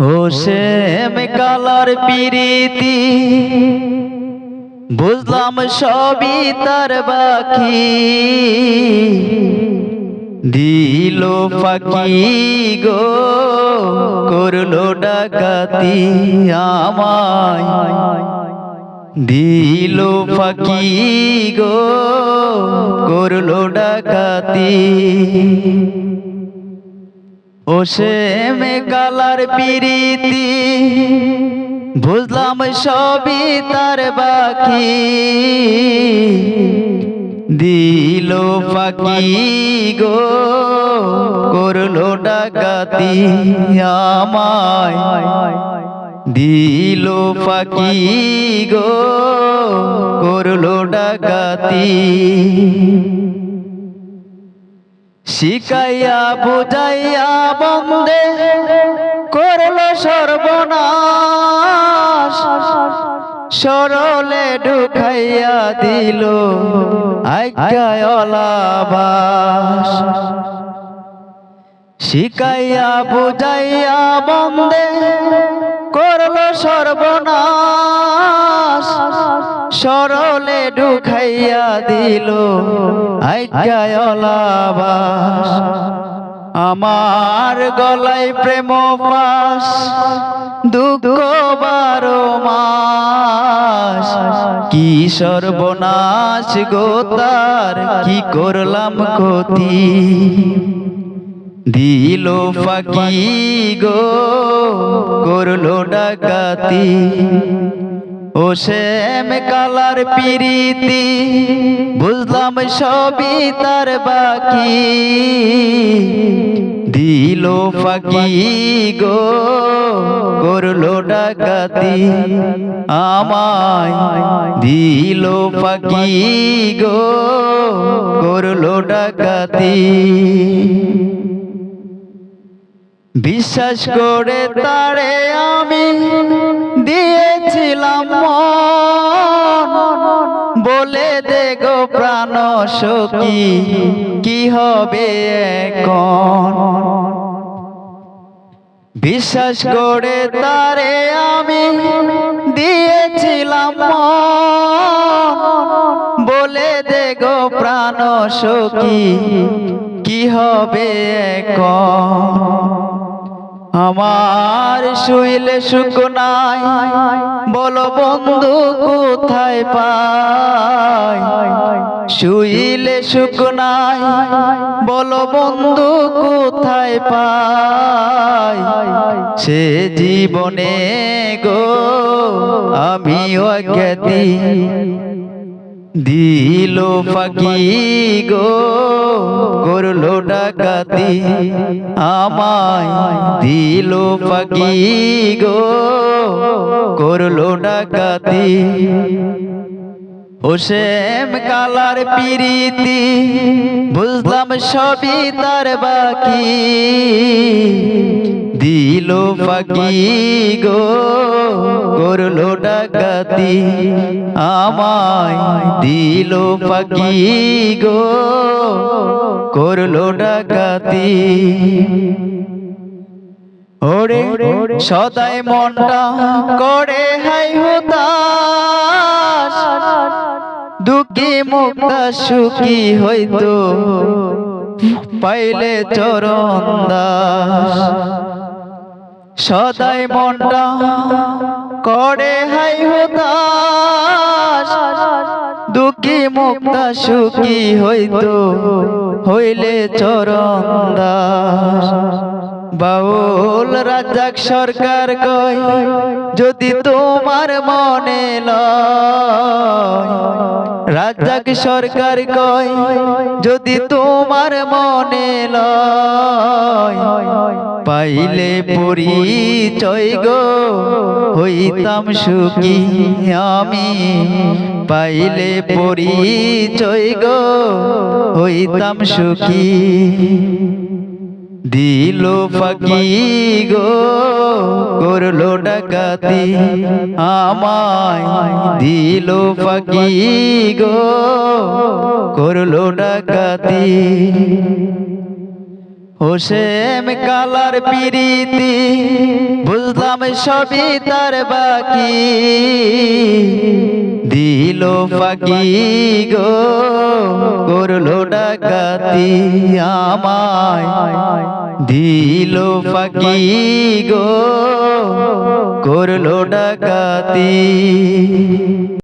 হোসেম colour পিরিতি। বুঝলাম সবই তার বাকি। দিল ফাঁকি গো করল ডাকাতি আমায়। দিল ফাঁকি গো করল ডাকাতি। ও মে কালার পিরিতি। বুঝলাম সবই তার বাকি। দিল ফাঁকি গো, করল ডাকাতি আমায়। দিল ফাঁকি গো, করল ডাকাতি শিখাইয়া বুঝাইয়া বন্দে করল সর্বনাশ। সরলে ঢুকাইয়া দিল আজ্ঞায় অলাবাস শিখাইয়া বুঝাইয়া বন্দে করল সর্বনাশ। সরলে ঢুকাইয়া দিল। আজ্ঞায় অলাবাস। আমার গলায় প্রেম পাস, দুঃখ মাস। কি সর্বনাশ গো তার, কি করলাম ক্ষতি? দিল ফাঁকি গো, করল ডাকাতি। ও শ্যাম কালার পিরিতি, বুঝলাম সবই তার বাকি। দিল ফাঁকি গো, করল ডাকাতি। আমায় দিল ফাঁকি গো, করল ডাকাতি। বিশ্বাস করে তারে আমি দিয়েছিলাম বলে দে গো প্রাণ সখী, কি হবে এখন? বিশ্বাস করে তারে আমি দিয়েছিলাম বলে দে গো প্রাণ সখী, কি হবে এখন? আমার শুইলে সুখ নাই। বলো বন্ধু, কোথায় পাই? শুইলে সুখ নাই। বলো বন্ধু, কোথায় পাই? সে জীবনে গো আমি অজ্ঞাতি দিল ফাঁকি গো। ডাকাতি আমায় দিল ফাঁকি গো। করল ডাকাতি ও শ্যাম কালার পিরিতি বুঝলাম সবই তার বাকি। দিল ফাঁকি গো করল ডাকাতি আমায় দিল ফাঁকি গো করল ডাকাতি। ওরে সদাই মনটা করে হাই হুতাশ দুঃখী মুক্তা সুখী হইতো। পাইলে চরণ দাস। সদাই মনটা করে হাই হতাশ। দুঃখী মুক্তা সুখী হইতো। হইলে চরণ দাস। বাউল রাজাক সরকার কয় যদি তোমার মনে লয় রাজাক সরকার কয়, যদি তোমার মনে লয়, পাইলে পরিচয় গো, হইতাম সুখী আমি। পাইলে পরিচয় গো, হইতাম সুখী দিল ফাঁকি গো করল ডাকাতি আমায়। দিল ফাঁকি গো করল ডাকাতি। হোসেম কালার পিরিতি বুঝলাম সবই তার বাকি। দিল ফাঁকি গো, করল ডাকাতি আমায়। দিল ফাঁকি গো, করল ডাকাতি।